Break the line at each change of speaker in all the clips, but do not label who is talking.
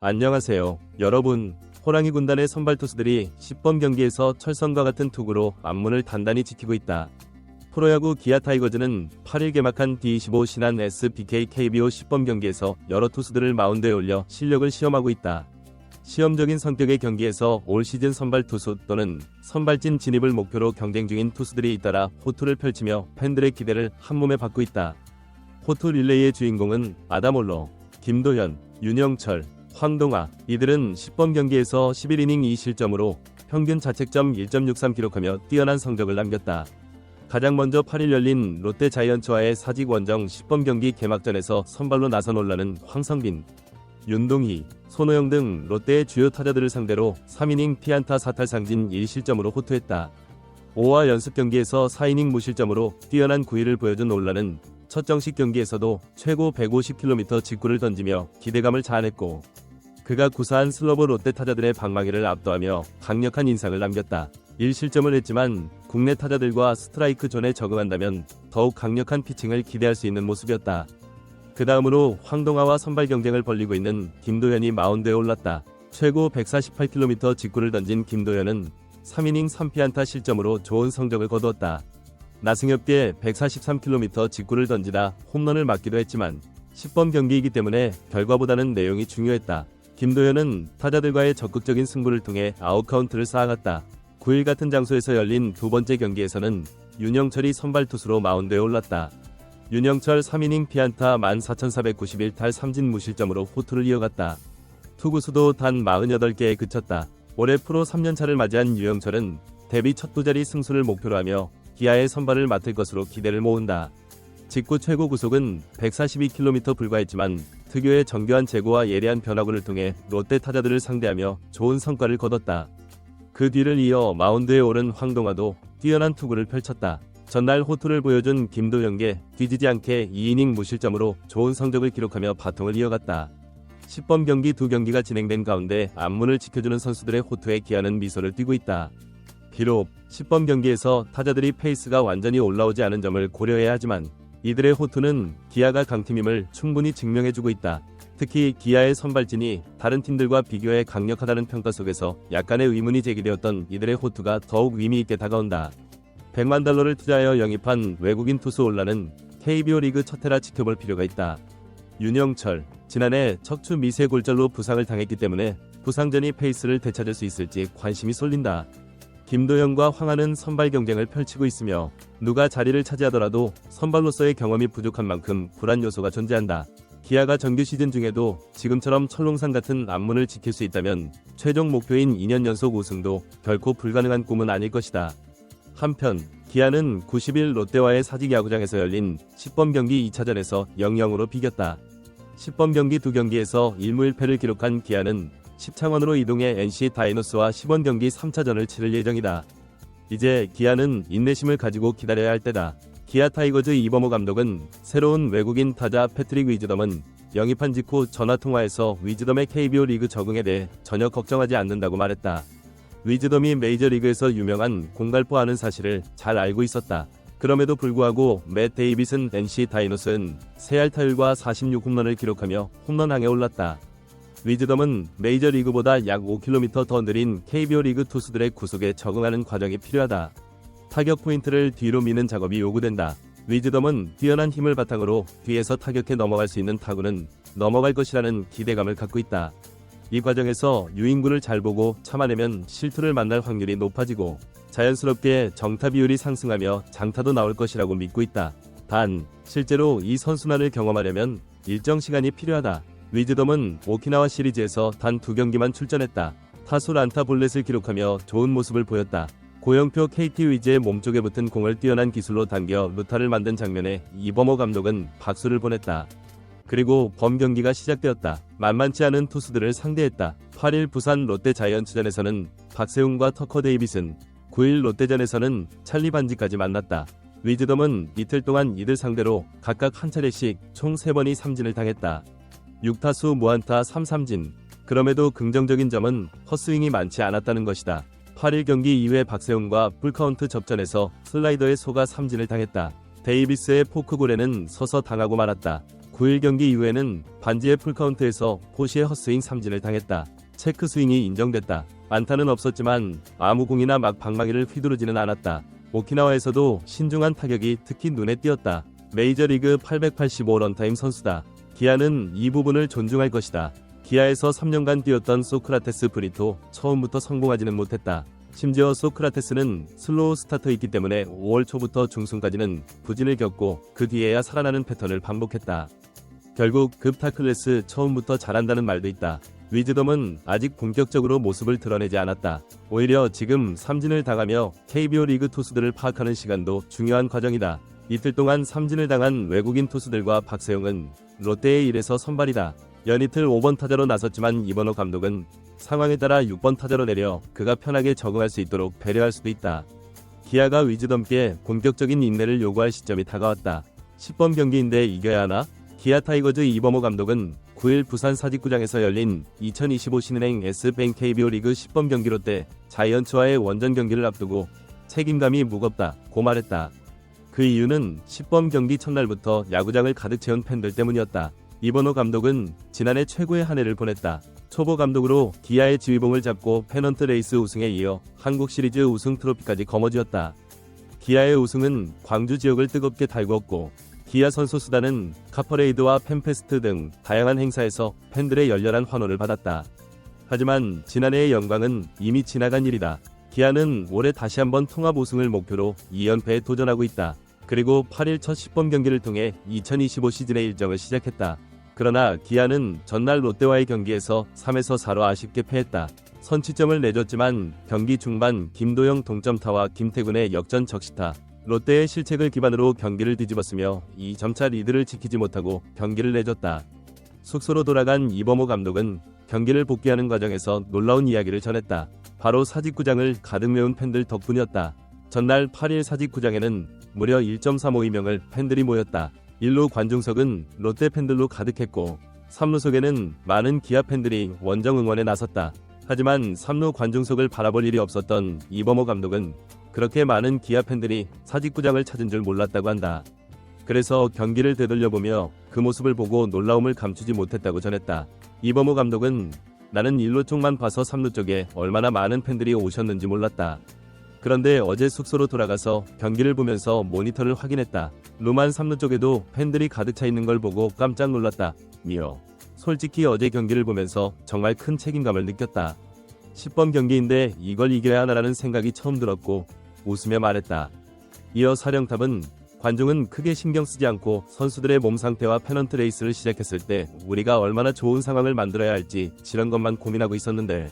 안녕하세요. 여러분, 호랑이 군단의 선발 투수들이 10번 경기에서 철선과 같은 투구로 앞문을 단단히 지키고 있다. 프로야구 기아 타이거즈는 8일 개막한 D25 신한 SBK KBO 10번 경기에서 여러 투수들을 마운드에 올려 실력을 시험하고 있다. 시험적인 성격의 경기에서 올 시즌 선발 투수 또는 선발진 진입을 목표로 경쟁 중인 투수들이 잇따라 호투를 펼치며 팬들의 기대를 한몸에 받고 있다. 호투 릴레이의 주인공은 아다몰로, 김도현, 윤영철, 황동아 이들은 10번 경기에서 11이닝 2실점으로 평균 자책점 1.63 기록하며 뛰어난 성적을 남겼다. 가장 먼저 8일 열린 롯데 자이언츠와의 사직 원정 10번 경기 개막전에서 선발로 나선 올라는 황성빈, 윤동희, 손호영 등 롯데의 주요 타자들을 상대로 3이닝 피안타 사탈 상진 1실점으로 호투했다. 5화 연습 경기에서 4이닝 무실점으로 뛰어난 구위를 보여준 올라는 첫 정식 경기에서도 최고 150km 직구를 던지며 기대감을 자아냈고 그가 구사한 슬러브 롯데 타자들의 방망이를 압도하며 강력한 인상을 남겼다. 1실점을 했지만 국내 타자들과 스트라이크 존에 적응한다면 더욱 강력한 피칭을 기대할 수 있는 모습이었다. 그 다음으로 황동아와 선발 경쟁을 벌리고 있는 김도현이 마운드에 올랐다. 최고 148km 직구를 던진 김도현은 3이닝 3피안타 실점으로 좋은 성적을 거두었다. 나승엽께 143km 직구를 던지다 홈런을 맞기도 했지만 10번 경기이기 때문에 결과보다는 내용이 중요했다. 김도현은 타자들과의 적극적인 승부를 통해 아웃카운트를 쌓아갔다. 9일 같은 장소에서 열린 두 번째 경기에서는 윤영철이 선발 투수로 마운드에 올랐다. 윤영철 3이닝 피안타 14,491탈 3진 무실점으로 호투를 이어갔다. 투구수도 단 48개에 그쳤다. 올해 프로 3년차를 맞이한 유영철은 데뷔 첫 두 자리 승수를 목표로 하며 기아의 선발을 맡을 것으로 기대를 모은다. 직구 최고 구속은 142km 불과했지만 특유의 정교한 제고와 예리한 변화구를 통해 롯데 타자들을 상대하며 좋은 성과를 거뒀다. 그 뒤를 이어 마운드에 오른 황동아도 뛰어난 투구를 펼쳤다. 전날 호투를 보여준 김도영께 뒤지지 않게 2이닝 무실점으로 좋은 성적을 기록하며 바통을 이어갔다. 10번 경기 두 경기가 진행된 가운데 앞문을 지켜주는 선수들의 호투에 기아는 미소를 띠고 있다. 비록 10번 경기에서 타자들이 페이스가 완전히 올라오지 않은 점을 고려해야 하지만 이들의 호투는 기아가 강팀임을 충분히 증명해주고 있다. 특히 기아의 선발진이 다른 팀들과 비교해 강력하다는 평가 속에서 약간의 의문이 제기되었던 이들의 호투가 더욱 의미 있게 다가온다. 100만 달러를 투자하여 영입한 외국인 투수 올라는 KBO 리그 첫 해라 지켜볼 필요가 있다. 윤영철, 지난해 척추 미세 골절로 부상을 당했기 때문에 부상전이 페이스를 되찾을 수 있을지 관심이 쏠린다. 김도영과 황하는 선발 경쟁을 펼치고 있으며 누가 자리를 차지하더라도 선발로서의 경험이 부족한 만큼 불안 요소가 존재한다. 기아가 정규 시즌 중에도 지금처럼 철롱산 같은 앞문을 지킬 수 있다면 최종 목표인 2년 연속 우승도 결코 불가능한 꿈은 아닐 것이다. 한편 기아는 90일 롯데와의 사직 야구장에서 열린 10번 경기 2차전에서 0-0으로 비겼다. 10번 경기 두 경기에서 1무 1패를 기록한 기아는 10창원으로 이동해 NC 다이노스와 10원 경기 3차전을 치를 예정이다. 이제 기아는 인내심을 가지고 기다려야 할 때다. 기아 타이거즈 이범호 감독은 새로운 외국인 타자 패트릭 위즈덤은 영입한 직후 전화통화에서 위즈덤의 KBO 리그 적응에 대해 전혀 걱정하지 않는다고 말했다. 위즈덤이 메이저리그에서 유명한 공갈포하는 사실을 잘 알고 있었다. 그럼에도 불구하고 맷 데이빗은 NC 다이노스는 세알 타율과 46홈런을 기록하며 홈런항에 올랐다. 위즈덤은 메이저리그보다 약 5km 더 느린 KBO 리그 투수들의 구속에 적응하는 과정이 필요하다. 타격 포인트를 뒤로 미는 작업이 요구된다. 위즈덤은 뛰어난 힘을 바탕으로 뒤에서 타격해 넘어갈 수 있는 타구는 넘어갈 것이라는 기대감을 갖고 있다. 이 과정에서 유인구를 잘 보고 참아내면 실투를 만날 확률이 높아지고 자연스럽게 정타 비율이 상승하며 장타도 나올 것이라고 믿고 있다. 단, 실제로 이 선순환을 경험하려면 일정 시간이 필요하다. 위즈덤은 오키나와 시리즈에서 단 두 경기만 출전했다. 타수 란타 볼넷을 기록하며 좋은 모습을 보였다. 고영표 KT 위즈의 몸쪽에 붙은 공을 뛰어난 기술로 당겨 루타를 만든 장면에 이범호 감독은 박수를 보냈다. 그리고 범 경기가 시작되었다. 만만치 않은 투수들을 상대했다. 8일 부산 롯데 자이언츠전에서는 박세웅과 터커 데이빗은 9일 롯데전에서는 찰리 반지까지 만났다. 위즈덤은 이틀 동안 이들 상대로 각각 한 차례씩 총 3번이 삼진을 당했다. 6타수 무안타 3삼진. 그럼에도 긍정적인 점은 헛스윙이 많지 않았다는 것이다. 8일 경기 이후에 박세웅과 풀카운트 접전에서 슬라이더에 속아 삼진을 당했다. 데이비스의 포크골에는 서서 당하고 말았다. 9일 경기 이후에는 반지의 풀카운트에서 포시의 헛스윙 삼진을 당했다. 체크 스윙이 인정됐다. 안타는 없었지만 아무 공이나 막 방망이를 휘두르지는 않았다. 오키나와에서도 신중한 타격이 특히 눈에 띄었다. 메이저리그 885런타임 선수다. 기아는 이 부분을 존중할 것이다. 기아에서 3년간 뛰었던 소크라테스 브리토 처음부터 성공하지는 못했다. 심지어 소크라테스는 슬로우 스타터이기 때문에 5월 초부터 중순까지는 부진을 겪고 그 뒤에야 살아나는 패턴을 반복했다. 결국 급타클래스 처음부터 잘한다는 말도 있다. 위즈덤은 아직 본격적으로 모습을 드러내지 않았다. 오히려 지금 삼진을 당하며 KBO 리그 투수들을 파악하는 시간도 중요한 과정이다. 이틀 동안 삼진을 당한 외국인 투수들과 박세용은 롯데의 1에서 선발이다. 연이틀 5번 타자로 나섰지만 이번호 감독은 상황에 따라 6번 타자로 내려 그가 편하게 적응할 수 있도록 배려할 수도 있다. 기아가 위즈덤께 본격적인 인내를 요구할 시점이 다가왔다. 10번 경기인데 이겨야 하나? 기아 타이거즈 이범호 감독은 9일 부산 사직구장에서 열린 2025 신은행 S뱅 KBO 리그 10번 경기 롯데 자이언츠와의 원전 경기를 앞두고 책임감이 무겁다 고 말했다. 그 이유는 10번 경기 첫날부터 야구장을 가득 채운 팬들 때문이었다. 이번호 감독은 지난해 최고의 한 해를 보냈다. 초보 감독으로 기아의 지휘봉을 잡고 페넌트 레이스 우승에 이어 한국 시리즈 우승 트로피까지 거머쥐었다. 기아의 우승은 광주 지역을 뜨겁게 달구었고 기아 선수 수단은 카퍼레이드와 팬페스트 등 다양한 행사에서 팬들의 열렬한 환호를 받았다. 하지만 지난해의 영광은 이미 지나간 일이다. 기아는 올해 다시 한번 통합 우승을 목표로 2연패에 도전하고 있다. 그리고 8일 첫 10번 경기를 통해 2025 시즌의 일정을 시작했다. 그러나 기아는 전날 롯데와의 경기에서 3에서 4로 아쉽게 패했다. 선취점을 내줬지만 경기 중반 김도영 동점타와 김태군의 역전 적시타, 롯데의 실책을 기반으로 경기를 뒤집었으며 2점차 리드를 지키지 못하고 경기를 내줬다. 숙소로 돌아간 이범호 감독은 경기를 복귀하는 과정에서 놀라운 이야기를 전했다. 바로 사직구장을 가득 메운 팬들 덕분이었다. 전날 8일 사직구장에는 무려 1.35명을 팬들이 모였다. 1루 관중석은 롯데 팬들로 가득했고 3루석에는 많은 기아 팬들이 원정 응원에 나섰다. 하지만 3루 관중석을 바라볼 일이 없었던 이범호 감독은 그렇게 많은 기아 팬들이 사직구장을 찾은 줄 몰랐다고 한다. 그래서 경기를 되돌려보며 그 모습을 보고 놀라움을 감추지 못했다고 전했다. 이범호 감독은 나는 1루 쪽만 봐서 3루 쪽에 얼마나 많은 팬들이 오셨는지 몰랐다. 그런데 어제 숙소로 돌아가서 경기를 보면서 모니터를 확인했다. 루만 3루 쪽에도 팬들이 가득 차 있는 걸 보고 깜짝 놀랐다. 미어. 솔직히 어제 경기를 보면서 정말 큰 책임감을 느꼈다. 10번 경기인데 이걸 이겨야 하나라는 생각이 처음 들었고 웃으며 말했다. 이어 사령탑은 관중은 크게 신경 쓰지 않고 선수들의 몸 상태와 페넌트 레이스를 시작했을 때 우리가 얼마나 좋은 상황을 만들어야 할지 이런 것만 고민하고 있었는데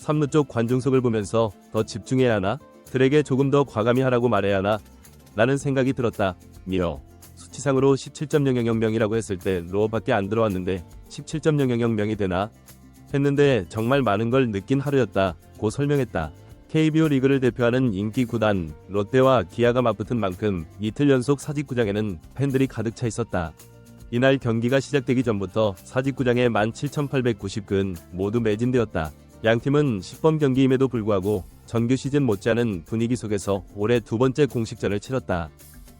3루 쪽 관중석을 보면서 더 집중해야 하나? 들에게 조금 더 과감히 하라고 말해야 하나? 라는 생각이 들었다. 미어. 수치상으로 17.000명이라고 했을 때 로어밖에 안 들어왔는데 17.000명이 되나? 했는데 정말 많은 걸 느낀 하루였다. 고 설명했다. KBO 리그를 대표하는 인기 구단 롯데와 기아가 맞붙은 만큼 이틀 연속 사직구장에는 팬들이 가득 차 있었다. 이날 경기가 시작되기 전부터 사직구장에 17,890근 모두 매진되었다. 양 팀은 10번 경기임에도 불구하고 정규 시즌 못지않은 분위기 속에서 올해 두 번째 공식전을 치렀다.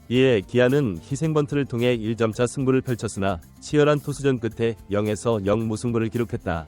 이에 기아는 희생번트를 통해 1점차 승부를 펼쳤으나 치열한 투수전 끝에 0에서 0 무승부를 기록했다.